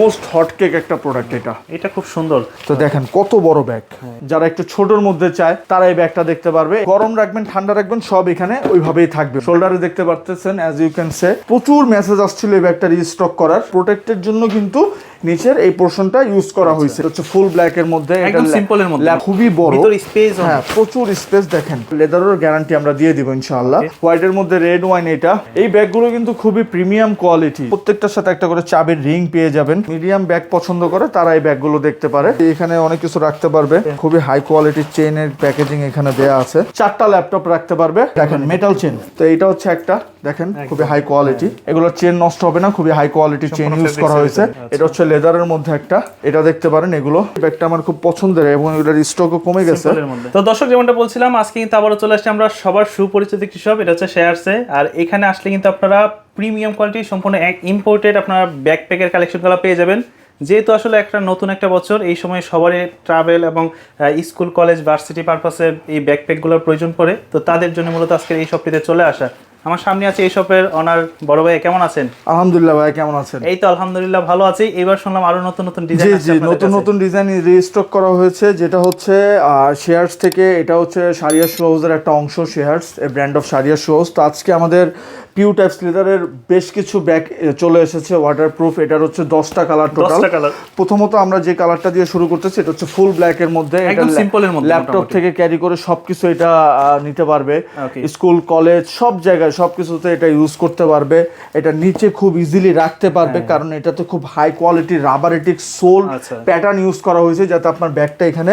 Most hot cake একটা product এটা। এটা খুব সুন্দর। তো দেখেন কত বড় ব্যাগ। যারা একটু ছোটর মধ্যে চায় তারা এই ব্যাগটা দেখতে পারবে। গরম রাখবেন ঠান্ডা রাখবেন সব এখানে ওইভাবেই থাকবে। শোল্ডারে দেখতে পারতেছেন অ্যাজ ইউ ক্যান সে প্রচুর মেসেজ আসছিল এই ব্যাগটা রিস্টক করার। প্রোটেক্টের জন্য কিন্তু নিচের এই পোর্শনটা ইউজ করা হয়েছে। হচ্ছে ফুল ব্ল্যাক এর মধ্যে একদম এর মধ্যে। খুবই বড়। ভিতরে স্পেস হ্যাঁ প্রচুর স্পেস দেখেন। লেদারের গ্যারান্টি আমরা দিয়ে দিব ইনশাআল্লাহ। হোয়াইট এর মধ্যে রেড ওয়াইন এটা। এই ব্যাগগুলো কিন্তু খুবই প্রিমিয়াম কোয়ালিটি প্রত্যেকটার সাথে একটা করে চাবির রিং পেয়ে যাবেন। মিডিয়াম ব্যাগ পছন্দ করে তারা এই ব্যাগগুলো দেখতে পারে। এখানে অনেক কিছু রাখতে পারবে। খুবই হাই কোয়ালিটির চেনের প্যাকেজিং এখানে দেয়া আছে। চারটা ল্যাপটপ রাখতে পারবে। দেখেন মেটাল চেন তো এটা হচ্ছে একটা। দেখেন খুবই হাই কোয়ালিটি এগুলোর চেন নষ্ট হবে না। খুবই হাই কোয়ালিটির চেন ইউজ করা হয়েছে। এটা হচ্ছে লেদারের মধ্যে একটা এটা দেখতে পারেন এগুলো। ব্যাগটা আমার খুব পছন্দের এবং এগুলোর স্টকও কমে গেছে। তো দর্শক যেমনটা বলছিলাম আজকে কিন্তু আবারও চলে আসছি আমরা সবার সুপরিচিত একটি শপ এটা হচ্ছে শেয়ারসে আর এখানে আসলে কিন্তু আপনারা প্রিমিয়াম কোয়ালিটি সম্পূর্ণ এক ইম্পোর্টেড আপনারা ব্যাকপ্যাকের কালেকশনগুলো পেয়ে যাবেন। যেহেতু আসলে একটা নতুন একটা বছর এই সময় সবারই ট্রাভেল এবং স্কুল কলেজ ভার্সিটি পারপাসে এই ব্যাকপ্যাকগুলোর প্রয়োজন পড়ে। তো তাদের জন্য মূলত আজকের এই শপটিতে চলে আসা। আমার সামনে আছে এই শপের অনার বড় ভাই কেমন আছেন? আলহামদুলিল্লাহ ভাই কেমন আছেন? এই তো আলহামদুলিল্লাহ ভালো আছি। এবার শুনলাম আরও নতুন নতুন ডিজাইন জি নতুন নতুন ডিজাইন রিস্টক করা হয়েছে যেটা হচ্ছে শেয়ার্স থেকে এটা হচ্ছে সারিয়া শোজের একটা অংশ shares a brand of Saria shoes তো আজকে আমাদের পিউ টাইপস লেদারের বেশ কিছু ব্যাগ চলে এসেছে ওয়াটারপ্রুফ এটার হচ্ছে দশটা কালার টোটাল প্রথমত আমরা যে কালারটা দিয়ে শুরু করতেছি এটা হচ্ছে ফুল ব্ল্যাক এর মধ্যে ল্যাপটপ থেকে ক্যারি করে সবকিছু এটা নিতে পারবে। স্কুল কলেজ সব জায়গায় সবকিছুতে এটা ইউজ করতে পারবে। এটা নিচে খুব ইজিলি রাখতে পারবে কারণ এটাতে খুব হাই কোয়ালিটি রাবারেটিক সোল হ্যাঁ। প্যাটার্ন ইউজ করা হয়েছে যাতে আপনার ব্যাগটা এখানে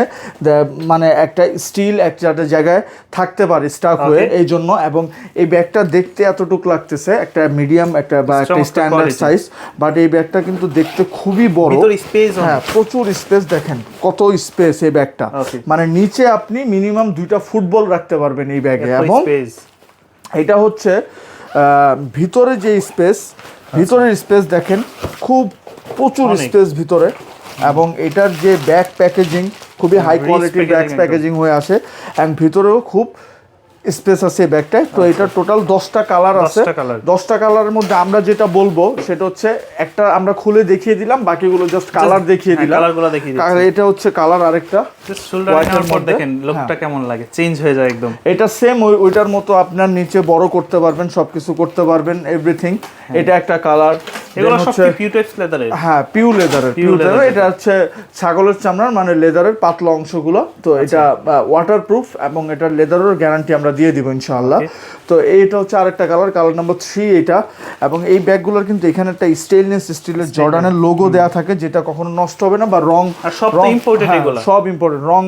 মানে একটা স্টিল একটা জায়গায় থাকতে পারে স্টাক হয়ে। এই জন্য এবং এই ব্যাগটা দেখতে এতটুক লাগতেছে একটা মিডিয়াম একটা বা একটা স্ট্যান্ডার্ড সাইজ বাট এই ব্যাগটা কিন্তু দেখতে খুবই বড়। স্পেস হ্যাঁ প্রচুর স্পেস দেখেন কত স্পেস এই ব্যাগটা। মানে নিচে আপনি মিনিমাম দুইটা ফুটবল রাখতে পারবেন এই ব্যাগে এবং এটা হচ্ছে ভিতরে যে স্পেস ভিতরের স্পেস দেখেন খুব প্রচুর স্পেস ভিতরে এবং এটার যে ব্যাক প্যাকেজিং খুবই হাই কোয়ালিটির ব্যাক প্যাকেজিং হয়ে আসে। এবং ভিতরেও খুব স্পেস আছে এই ব্যাগটায়। তো এটা টোটাল দশটা কালার আছে। দশটা কালারের মধ্যে আমরা যেটা বলব সেটা হচ্ছে একটা আমরা খুলে দেখিয়ে দিলাম বাকিগুলো জাস্ট কালার দেখিয়ে হ্যাঁ, দিলাম। কালারগুলো দেখিয়ে আর এটা হচ্ছে কালার আরেকটা। পর দেখেন লোকটা কেমন লাগে। চেঞ্জ হয়ে যায় একদম। এটা সেম ওইটার মতো আপনার নিচে বড় করতে পারবেন সবকিছু করতে পারবেন এভরিথিং এটা একটা কালার এগুলো সব পিউটেক্স লেদারের হ্যাঁ পিউ লেদারের পিউ লেদার এটা হচ্ছে ছাগলের চামড়ার মানে লেদারের পাতলা অংশগুলো। তো এটা ওয়াটারপ্রুফ এবং এটা লেদারের গ্যারান্টি আমরা দিয়ে দিব ইনশাআল্লাহ। তো এইটা হচ্ছে আরেকটা কালার কালার নাম্বার থ্রি এটা। এবং এই ব্যাগগুলোর কিন্তু এখানে একটা স্টেইনলেস স্টিলের জর্ডানের লোগো দেওয়া থাকে যেটা কখনো নষ্ট হবে না বা রং সব imported হ্যাঁ, সব ইম্পর্টেন্ট রং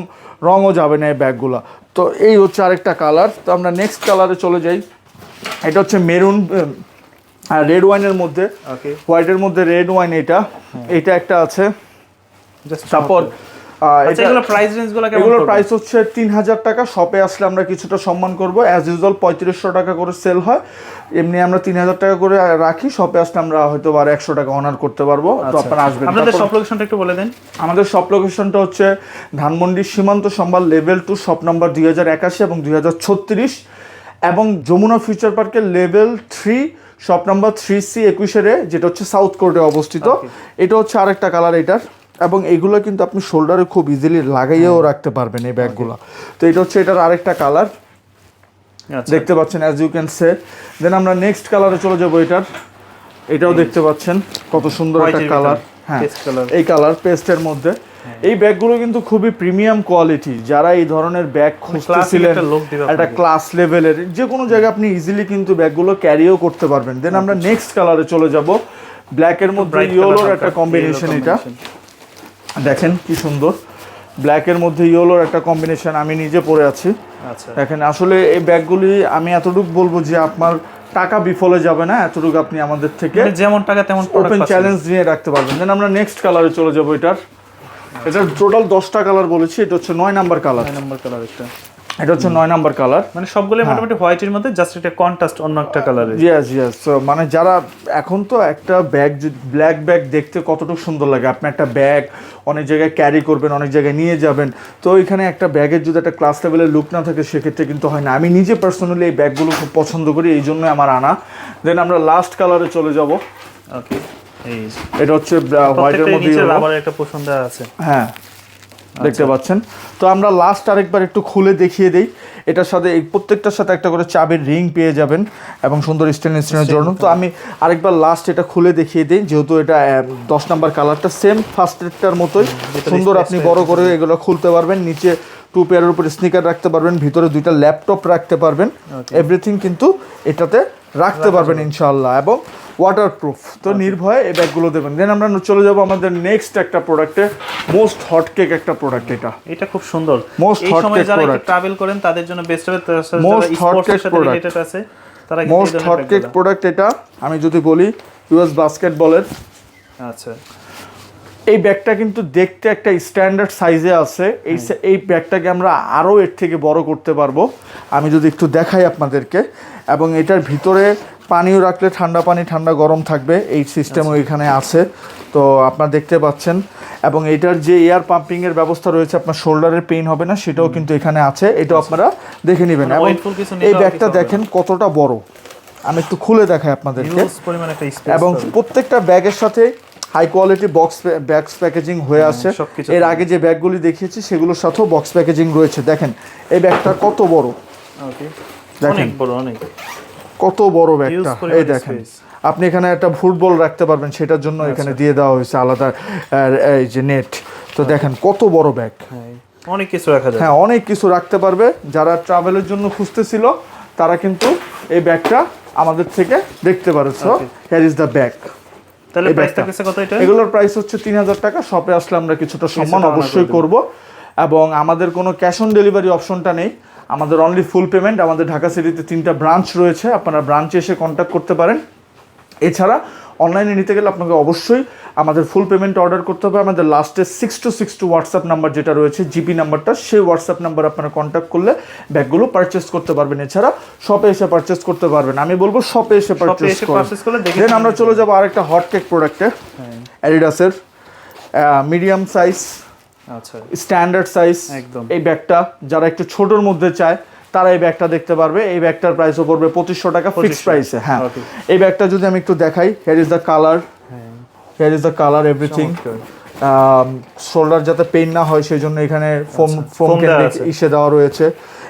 রঙও যাবে না এই ব্যাগগুলো। তো এই হচ্ছে আরেকটা কালার তো আমরা নেক্সট কালারে চলে যাই। এটা হচ্ছে মেরুন আর রেড ওয়াইনের মধ্যে ওকে হোয়াইটের মধ্যে রেড ওয়াইন এটা। এটা একটা আছে। জাস্ট তারপর আচ্ছা প্রাইস এগুলোর হচ্ছে তিন হাজার টাকা শপে আসলে আমরা কিছুটা সম্মান করব। অ্যাজ ইউজুয়াল পঁয়ত্রিশশো টাকা করে সেল হয়। এমনি আমরা তিন হাজার টাকা করে রাখি। শপে আসলে আমরা হয়তো আর একশো টাকা অনার করতে পারব। তো আপনারা আসবেন। আচ্ছা। আপনাদের তারপর- সব লোকেশনটা একটু বলে দেন। আমাদের শপ লোকেশনটা হচ্ছে ধানমন্ডি সীমান্ত সম্ভার লেভেল টু শপ নাম্বার দুই হাজার একাশি এবং দুই হাজার ছত্রিশ। এবং যমুনা ফিউচার পার্কের level three shop number three C একুশেরে যেটা হচ্ছে সাউথ কোর্টে অবস্থিত। এটা হচ্ছে আরেকটা কালার এটার এবং এগুলো কিন্তু আপনি শোল্ডারে খুব ইজিলি লাগাইয়েও রাখতে পারবেন এই ব্যাগগুলো। তো এটা হচ্ছে এটার আরেকটা কালার। আচ্ছা। দেখতে পাচ্ছেন as you can say then আমরা নেক্সট কালারে চলে যাব এটার। এটাও দেখতে পাচ্ছেন কত সুন্দর একটা কালার। হ্যাঁ এই কালার পেস্টের মধ্যে। এই ব্যাগগুলো কিন্তু খুবই প্রিমিয়াম কোয়ালিটি যারা এই ধরনের ব্যাগ খুঁজতেছিলেন একটা। ক্লাস লেভেলের যে কোনো জায়গায় আপনি ইজিলি কিন্তু ব্যাগগুলো ক্যারিও করতে পারবেন। দেন আমরা নেক্সট কালারে চলে যাব। ব্ল্যাকের মধ্যে ইয়েলোর একটা কম্বিনেশন এটা। দেখেন কি সুন্দর। ব্ল্যাকের মধ্যে ইয়েলোর একটা কম্বিনেশন আমি নিজে পরে আছি। আচ্ছা। দেখেন আসলে এই ব্যাগগুলি আমি এতটুকু বলব যে আপনার টাকা বিফলে যাবে না এতটুকু আপনি আমাদের থেকে মানে যেমন টাকা তেমন ওপেন চ্যালেঞ্জ নিয়ে রাখতে পারবেন। দেন আমরা নেক্সট কালারে চলে যাব এটার। এটার টোটাল দশটা কালার বলেছি এটা হচ্ছে নয় নাম্বার কালার নাম্বার কালার একটা। এটা হচ্ছে নয় নাম্বার কালার মানে সবগুলো মোটামুটি হোয়াইটের মধ্যে জাস্ট এটা কন্ট্রাস্ট অন্য একটা কালারে ইয়েস ইয়েস মানে যারা এখন তো একটা ব্যাগ ব্ল্যাক ব্যাগ দেখতে কতটুকু সুন্দর লাগে। আপনি একটা ব্যাগ অনেক জায়গায় ক্যারি করবেন অনেক জায়গায় নিয়ে যাবেন। তো এখানে একটা ব্যাগের যদি একটা ক্লাস লেভেলের লুক না থাকে সেক্ষেত্রে কিন্তু হয় না। আমি নিজে পার্সোনালি এই ব্যাগগুলো খুব পছন্দ করি এই জন্য আমার আনা। দেন আমরা লাস্ট কালারে চলে যাব। ওকে। এটা হচ্ছে হোয়াইটের মধ্যে রাবারের একটা পোষণ দেওয়া আছে। হ্যাঁ দেখতে পাচ্ছেন। তো আমরা লাস্ট আরেকবার একটু খুলে দেখিয়ে দেই। এটার সাথে এই প্রত্যেকটার সাথে একটা করে চাবির রিং পেয়ে যাবেন এবং সুন্দর স্টেনলেস স্টিলের জন্য। তো আমি আরেকবার লাস্ট এটা খুলে দেখিয়ে দিই যেহেতু এটা দশ নাম্বার কালারটা সেম ফার্স্ট মতোই। সুন্দর আপনি বড় করে এগুলো খুলতে পারবেন। নিচে টু পেয়ারের উপরে স্নিকার রাখতে পারবেন ভিতরে দুইটা ল্যাপটপ রাখতে পারবেন। এভরিথিং কিন্তু এটাতে রাখতে পারবেন ইনশাআল্লাহ এবং ওয়াটারপ্রুফ তো নির্ভয়ে এই ব্যাগগুলো দেবেন। দেন আমরা চলে যাব আমাদের নেক্সট একটা প্রোডাক্টে মোস্ট হট কেক একটা প্রোডাক্ট এটা। এটা খুব সুন্দর। মোস্ট সময় cake যারা ট্রাভেল করেন তাদের জন্য বেস্ট হবে। cake সাথে product. রিলেটেড আছে তারা মোস্ট হট কেক প্রোডাক্ট এটা আমি যদি বলি ইউএস বাস্কেটবলের আচ্ছা। এই ব্যাগটা কিন্তু দেখতে একটা স্ট্যান্ডার্ড সাইজে আছে। এই এই ব্যাগটাকে আমরা আরও এর থেকে বড় করতে পারব। আমি যদি একটু দেখাই আপনাদেরকে। এবং এটার ভিতরে পানিও রাখলে ঠান্ডা পানি ঠান্ডা গরম থাকবে। এই সিস্টেমও এখানে আছে। তো আপনারা দেখতে পাচ্ছেন। এবং এটার যে এয়ার পাম্পিংয়ের ব্যবস্থা রয়েছে আপনার শোল্ডারের পেইন হবে না সেটাও কিন্তু এখানে আছে। এটাও আপনারা দেখে নেবেন। মানে এবং এই ব্যাগটা। দেখেন কতটা বড়। আমি একটু খুলে দেখাই আপনাদেরকে। এবং প্রত্যেকটা ব্যাগের সাথে high quality box bags packaging হয়ে আছে। এর আগে যে ব্যাগগুলি দেখিয়েছি সেগুলোর সাথেও বক্স প্যাকেজিং রয়েছে। দেখেন এই ব্যাগটা কত বড়? ওকে দেখেন। কত বড় ব্যাগটা। এই দেখেন আপনি এখানে একটা ফুটবল রাখতে পারবেন সেটার জন্য এখানে দিয়ে দেওয়া হয়েছে আলাদা এই যে নেট তো দেখেন কত বড় ব্যাগ। হ্যাঁ অনেক কিছু রাখা যায় হ্যাঁ অনেক কিছু রাখতে পারবে। যারা ট্রাভেলের জন্য খুঁজতেছিল তারা কিন্তু এই ব্যাগটা আমাদের থেকে দেখতে পারে so here is the bag তাহলে এই প্রাইস ব্যাগটা। কত এটা? এগুলোর প্রাইস হচ্ছে তিন হাজার টাকা। শপে আসলে আমরা কিছুটা সম্মান অবশ্যই করে করব। এবং আমাদের কোনো ক্যাশ অন ডেলিভারি অপশনটা নেই। আমাদের অনলি ফুল পেমেন্ট আমাদের ঢাকা সিটিতে তিনটা ব্রাঞ্চ রয়েছে আপনারা ব্রাঞ্চে এসে কন্ট্যাক্ট করতে পারেন। এছাড়া অনলাইনে নিতে গেলে আপনাকে অবশ্যই আমাদের ফুল পেমেন্ট অর্ডার করতে হবে। আমাদের লাস্টে six two six two WhatsApp number যেটা রয়েছে জিপি নাম্বারটা সেই হোয়াটসঅ্যাপ নাম্বার আপনারা কন্ট্যাক্ট করলে ব্যাগগুলো পারচেস করতে পারবেন। এছাড়া শপে এসে পারচেস করতে পারবেন। আমি বলব শপে এসে পারচেস করলে দেন আমরা চলে যাব আরেকটা হট কেক প্রোডাক্টে অ্যাডিডাসের মিডিয়াম সাইজ আচ্ছা। স্ট্যান্ডার্ড সাইজ একদম। এই ব্যাগটা যারা একটু ছোটোর মধ্যে চায় তারা এই ব্যাগটা দেখতে পারবে। এই ব্যাগটার প্রাইসও পড়বে পঁচিশশো টাকা ফিক্স 2500 প্রাইসে হ্যাঁ। এই ব্যাগটা যদি আমি একটু দেখাই হেয়ার ইজ দ্য কালার হ্যাঁ। Here is the colour everything shoulder যাতে পেইন না হয় সেই জন্য এখানে ফোম ফোম foam ইসে দেওয়া রয়েছে।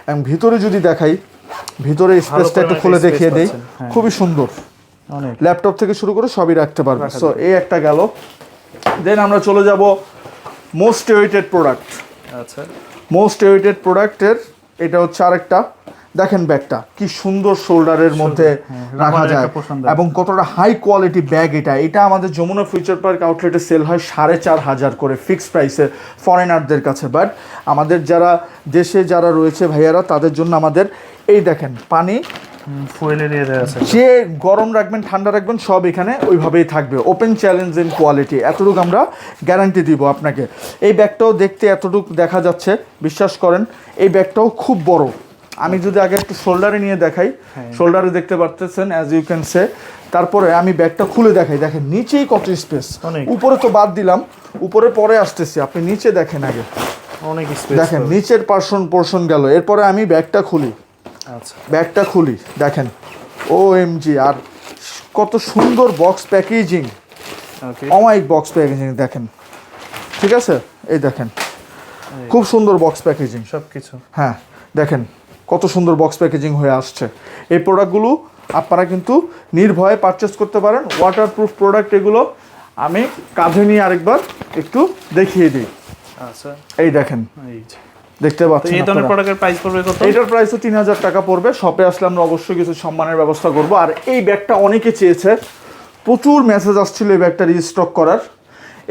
এবং ভিতরে যদি দেখাই ভিতরে স্পেসটা একটু খুলে দেখিয়ে দেই। হ্যাঁ। খুবই সুন্দর। ল্যাপটপ থেকে শুরু করে সবই রাখতে পারবে। সো এই একটা গেল। দেন আমরা চলে যাব মোস্ট ওয়েটেড প্রোডাক্ট আচ্ছা। মোস্ট ওয়েটেড প্রোডাক্টের এটা হচ্ছে আরেকটা। দেখেন ব্যাগটা কি সুন্দর শোল্ডারের মধ্যে রাখা যায়। একটা পোষণ দেওয়া। এবং কতটা হাই কোয়ালিটি ব্যাগ এটা। এটা আমাদের যমুনা ফিউচার পার্ক আউটলেটে সেল হয় সাড়ে চার হাজার করে ফিক্স প্রাইসে ফরেনারদের কাছে। বাট আমাদের যারা দেশে যারা রয়েছে ভাইয়ারা তাদের জন্য আমাদের এই দেখেন পানি যে গরম রাখবেন ঠান্ডা রাখবেন সব এখানে ওইভাবেই থাকবে। ওপেন চ্যালেঞ্জ ইন কোয়ালিটি এতটুকু আমরা গ্যারান্টি দিব আপনাকে। এই ব্যাগটাও দেখতে এতটুকু দেখা যাচ্ছে বিশ্বাস করেন এই ব্যাগটাও খুব বড়। আমি যদি আগে একটু শোল্ডারে নিয়ে দেখাই শোল্ডারে দেখতে পারতেছেন অ্যাজ ইউ ক্যান সে তারপরে আমি ব্যাগটা খুলে দেখাই দেখেন নিচেই কত স্পেস। উপরে তো বাদ দিলাম উপরে পরে আসতেছি আপনি নিচে দেখেন আগে। অনেক স্পেস দেখেন নিচের পার্সন পোর্শন গেল। এরপরে আমি ব্যাগটা খুলি। ব্যাগটা খুলি দেখেন। ও এম জি আর কত সুন্দর বক্স প্যাকেজিং অমাইক বক্স প্যাকেজিং দেখেন। ঠিক আছে? এই দেখেন। খুব সুন্দর বক্স প্যাকেজিং সব কিছু হ্যাঁ দেখেন কত সুন্দর বক্স প্যাকেজিং হয়ে আসছে। এই প্রোডাক্টগুলো আপনারা কিন্তু নির্ভয়ে পারচেস করতে পারেন। ওয়াটারপ্রুফ প্রোডাক্ট এগুলো আমি কাঁধে নিয়ে আরেকবার একটু দেখিয়ে দিই। আচ্ছা। এই দেখেন। এই যে। দেখতে তো পাচ্ছেন এই ধরনের প্রোডাক্টের প্রাইস পড়বে কত? এটার প্রাইস তিন হাজার টাকা পড়বে। শপে আসলে আমরা অবশ্যই কিছু সম্মানের ব্যবস্থা করব। আর এই ব্যাগটা অনেকে চেয়েছে প্রচুর মেসেজ আসছিল এই ব্যাগটা রিস্টক করার।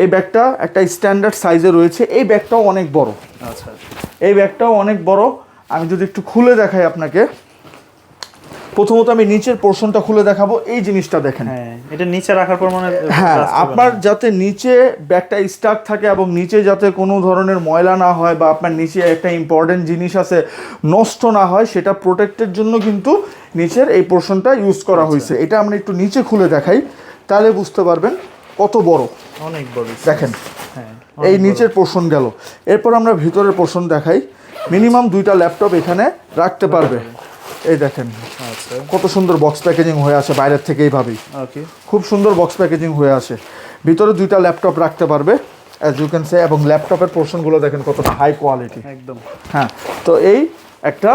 এই ব্যাগটা একটা স্ট্যান্ডার্ড সাইজে রয়েছে। এই ব্যাগটাও অনেক বড়। আচ্ছা। এই ব্যাগটাও অনেক বড়। আমি যদি একটু খুলে দেখাই আপনাকে। প্রথমত আমি নিচের পোর্শনটা খুলে দেখাবো এই জিনিসটা দেখেন। হ্যাঁ এটা নিচে রাখার পর মানে হ্যাঁ আপনার যাতে নিচে ব্যাগটা স্টাক থাকে এবং নিচে যাতে কোনো ধরনের ময়লা না হয় বা আপনার নিচে একটা ইম্পর্টেন্ট জিনিস আছে নষ্ট না হয় সেটা প্রোটেক্টের জন্য কিন্তু নিচের এই পোর্শনটা ইউজ করা আচ্ছা। হয়েছে। এটা আমরা একটু নিচে খুলে দেখাই তাহলে বুঝতে পারবেন কত বড়। অনেক বড় দেখেন হ্যাঁ এই নিচের পোর্শন গেল। এরপর আমরা ভিতরের পোর্শন দেখাই। মিনিমাম দুইটা ল্যাপটপ এখানে রাখতে পারবে। এই দেখেন। আচ্ছা। কত সুন্দর বক্স প্যাকেজিং হয়ে আছে বাইরের থেকে এইভাবেই। খুব সুন্দর বক্স প্যাকেজিং হয়ে আসে ভিতরে দুইটা ল্যাপটপ রাখতে পারবে অ্যাজ ইউ ক্যান সে এবং ল্যাপটপের পোর্শনগুলো দেখেন কতটা হাই কোয়ালিটি একদম। হ্যাঁ তো এই একটা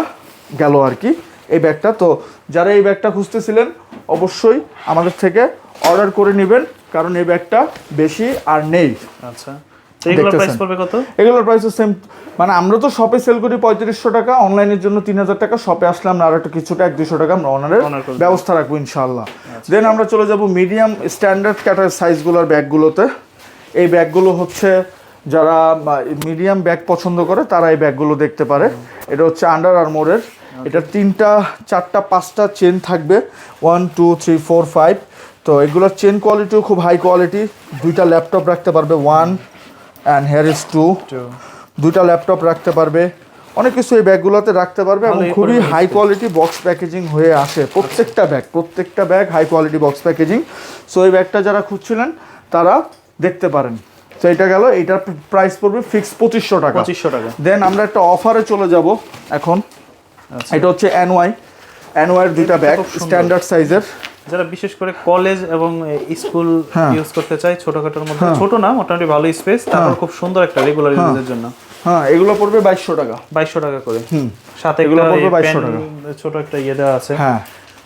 গেল আর কি। এই ব্যাগটা তো যারা এই ব্যাগটা খুঁজতেছিলেন অবশ্যই আমাদের থেকে অর্ডার করে নেবেন কারণ এই ব্যাগটা বেশি আর নেই। আচ্ছা। এগুলোর প্রাইস দেখতেছেন। পড়বে কত? এগুলোর প্রাইস সেম মানে আমরা তো শপে সেল করি পঁয়ত্রিশশো টাকা অনলাইনের জন্য তিন হাজার টাকা শপে আসলে আমরা আর একটু কিছুটা এক দুশো টাকা আমরা অনারের। ব্যবস্থা রাখব ইনশাল্লাহ দেন আমরা চলে যাব মিডিয়াম স্ট্যান্ডার্ড ক্যাটার সাইজগুলোর ব্যাগগুলোতে এই ব্যাগগুলো হচ্ছে যারা মিডিয়াম ব্যাগ পছন্দ করে তারা এই ব্যাগগুলো দেখতে পারে। এটা হচ্ছে আন্ডার আর্মোরের এটা তিনটা চারটা পাঁচটা চেন থাকবে। One two three four five তো এগুলোর চেন কোয়ালিটিও খুব হাই কোয়ালিটি দুইটা ল্যাপটপ রাখতে পারবে। One and here is two দুইটা ল্যাপটপ রাখতে পারবে। অনেক কিছু এই ব্যাগগুলোতে রাখতে পারবে এবং খুবই হাই কোয়ালিটি বক্স প্যাকেজিং হয়ে আসে প্রত্যেকটা ব্যাগ প্রত্যেকটা bag high quality box packaging so এই ব্যাগটা যারা খুঁজছিলেন তারা দেখতে পারেন। তো এটা গেল এটার প্রাইস পড়বে ফিক্স পঁচিশশো টাকা। পঁচিশশো টাকা। দেন আমরা একটা অফারে চলে যাব এখন। আচ্ছা। এটা হচ্ছে এনওয়াই এনওয়াইয়ের দুইটা ব্যাগ স্ট্যান্ডার্ড সাইজের যারা বিশেষ করে কলেজ এবং স্কুল হ্যাঁ। ইউজ করতে চায় ছোটখাটোর মধ্যে ছোট না মোটামুটি ভালো স্পেস তারপর খুব সুন্দর একটা রেগুলার ইউজের জন্য। হ্যাঁ এগুলো পড়বে বাইশশো টাকা। বাইশশো টাকা করে। সাথে এগুলো পড়বে এই 2200 pen, ছোট একটা ইয়ে দেওয়া আছে হ্যাঁ।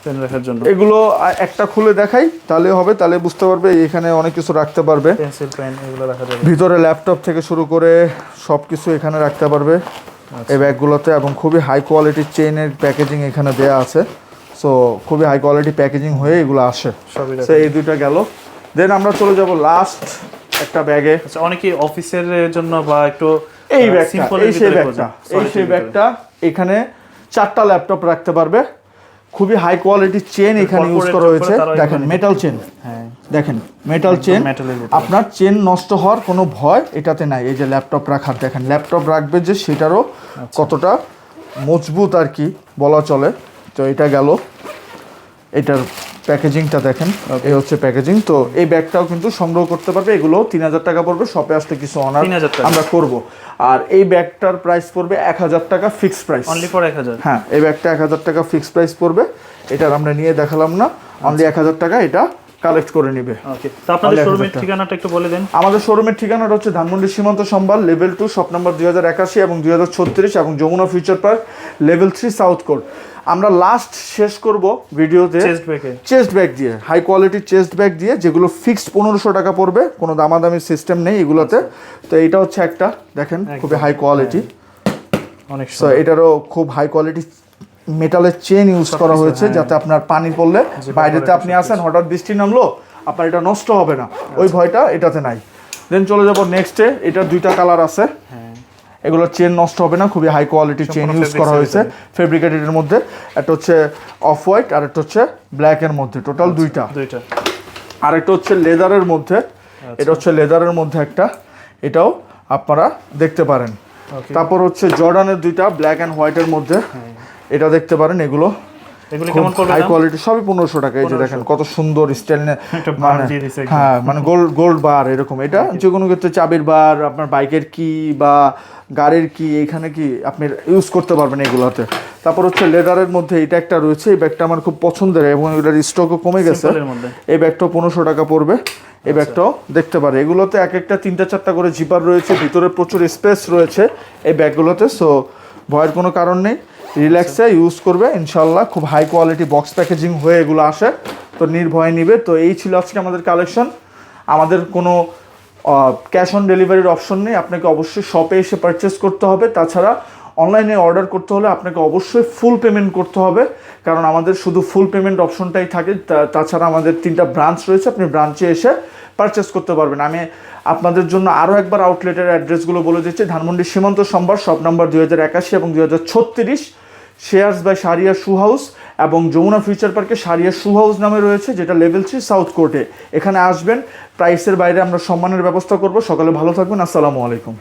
পেন রাখার জন্য। এগুলো একটা খুলে দেখাই তাহলে হবে তাহলে বুঝতে পারবে এখানে অনেক কিছু রাখতে পারবে। পেন্সিল পেন এগুলো রাখা যাবে। ভিতরে ল্যাপটপ থেকে শুরু করে সব কিছু এখানে রাখতে পারবে। এই ব্যাগগুলোতে এবং খুবই হাই কোয়ালিটির চেইনের প্যাকেজিং এখানে দেয়া আছে। সো খুবই হাই কোয়ালিটি প্যাকেজিং হয়ে এগুলো আসে। সো এই দুইটা গেল। দেন আমরা চলে যাব লাস্ট একটা ব্যাগে আচ্ছা অনেকে অফিসের জন্য বা একটু এই ব্যাগটা এই সেই ব্যাগটা এই সেই ব্যাগটা এখানে চারটা ল্যাপটপ রাখতে পারবে। খুবই হাই কোয়ালিটির চেন এখানে ইউজ করা হয়েছে। দেখেন মেটাল চেন হ্যাঁ। দেখেন মেটাল চেন। আপনার চেন নষ্ট হওয়ার কোনো ভয় এটাতে নাই। এই যে ল্যাপটপ রাখার দেখেন ল্যাপটপ রাখবে যে সেটারও আচ্ছা। কতটা মজবুত আর কি বলা চলে। তো এটা গেল। এটার প্যাকেজিংটা দেখেন। এই হচ্ছে প্যাকেজিং। তো এই ব্যাগটাও কিন্তু সংগ্রহ করতে পারবে। এগুলো তিন হাজার টাকা পড়বে। শপে আসতে কিছু অনার 3000 টাকা। আমরা করব। আর এই ব্যাগটার প্রাইস পড়বে এক হাজার টাকা ফিক্সড প্রাইস অনলি ফর এক হাজার। হ্যাঁ এই ব্যাগটা এক হাজার টাকা ফিক্সড প্রাইস পড়বে। এটার আমরা নিয়ে দেখালাম না। অনলি এক হাজার টাকা এটা। কালেক্ট করে নিবে। ওকে তো আপনাদের শোরুমের ঠিকানাটা একটু বলে দেন। আমাদের শোরুমের ঠিকানাটা হচ্ছে ধানমন্ডি সীমান্ত সম্ভার লেভেল টু শপ নাম্বার দুই হাজার একাশি এবং দুই হাজার ছত্রিশ এবং Jamuna future park level three south court আমরা লাস্ট শেষ করব ভিডিওতে চেস্ট ব্যাগে চেস্ট ব্যাগ দিয়ে হাই কোয়ালিটির চেস্ট ব্যাগ দিয়ে যেগুলো ফিক্সড পনেরোশো টাকা পড়বে কোনো দামাদামি সিস্টেম নেই এগুলোতে। তো এটা হচ্ছে একটা দেখেন খুবই হাই কোয়ালিটি অনেক এটারও খুব হাই কোয়ালিটি মেটালের চেন ইউজ করা হয়েছে যাতে আপনার পানি পড়লে বাইরেতে আপনি আসেন হঠাৎ বৃষ্টি নামলো আপনার এটা নষ্ট হবে না। ওই ভয়টা এটাতে নাই। দেন চলে যাব নেক্সটে এটার দুইটা কালার আছে। হ্যাঁ। এগুলোর চেন নষ্ট হবে না খুবই হাই কোয়ালিটির চেন ইউজ করা হয়েছে ফেব্রিকেটেডের মধ্যে। একটা হচ্ছে অফ হোয়াইট আর একটা হচ্ছে ব্ল্যাকের মধ্যে টোটাল দুইটা। দুইটা। আর একটা হচ্ছে লেদারের মধ্যে এটা হচ্ছে লেদারের মধ্যে একটা এটাও আপনারা দেখতে পারেন। তারপর হচ্ছে জর্ডানের দুইটা ব্ল্যাক অ্যান্ড হোয়াইটের মধ্যে। এটা দেখতে পারেন এগুলো এগুলো কেমন হাই কোয়ালিটি সবই পনেরোশো টাকা এই যে দেখেন কত সুন্দর স্টাইল একদম। হ্যাঁ মানে গোল্ড গোল্ড বার এরকম। এটা যে কোনো ক্ষেত্রে চাবির বার আপনার বাইকের কি বা গাড়ির কি এখানে কি আপনি ইউজ করতে পারবেন এগুলোতে। তারপর হচ্ছে লেদারের মধ্যে এটা একটা রয়েছে। এই ব্যাগটা আমার খুব পছন্দের এবং এটার স্টকও কমে গেছে। এই ব্যাগটাও পনেরোশো টাকা পড়বে। এই ব্যাগটাও দেখতে পারে এগুলোতে এক একটা তিনটা চারটা করে জিপার রয়েছে। ভিতরে প্রচুর স্পেস রয়েছে এই ব্যাগগুলোতে সো ভয়ের কোনো কারণ নেই। রিল্যাক্সে ইউজ করবে, ইনশাল্লাহ। খুব হাই কোয়ালিটি বক্স প্যাকেজিং হয়ে এগুলো আসে। তো নির্ভয় নিবে। তো এই ছিল আজকে আমাদের কালেকশন আমাদের কোনো ক্যাশ অন ডেলিভারির অপশন নেই। আপনাকে অবশ্যই শপে এসে পারচেস করতে হবে। তাছাড়া অনলাইনে অর্ডার করতে হলে আপনাকে অবশ্যই ফুল পেমেন্ট করতে হবে। কারণ আমাদের শুধু ফুল পেমেন্ট অপশনটাই থাকে। তাছাড়া আমাদের তিনটা ব্রাঞ্চ রয়েছে। আপনি ব্রাঞ্চে এসে পারচেস করতে পারবেন। আমি আপনাদের জন্য আরও একবার আউটলেটের অ্যাড্রেসগুলো বলে দিচ্ছি। ধানমন্ডি সীমান্ত সম্ভার শপ নাম্বার দুই হাজার একাশি এবং দুই হাজার ছত্রিশ। শেয়ার্স বাই সারিয়া শু হাউস এবং যমুনা ফিউচার পার্কে সারিয়া শু হাউস নামে রয়েছে, যেটা লেভেল থ্রি সাউথ কোর্টে। এখানে আসবেন প্রাইসের বাইরে আমরা সম্মানের ব্যবস্থা করব। সকালে ভালো থাকবেন, আসসালামু আলাইকুম।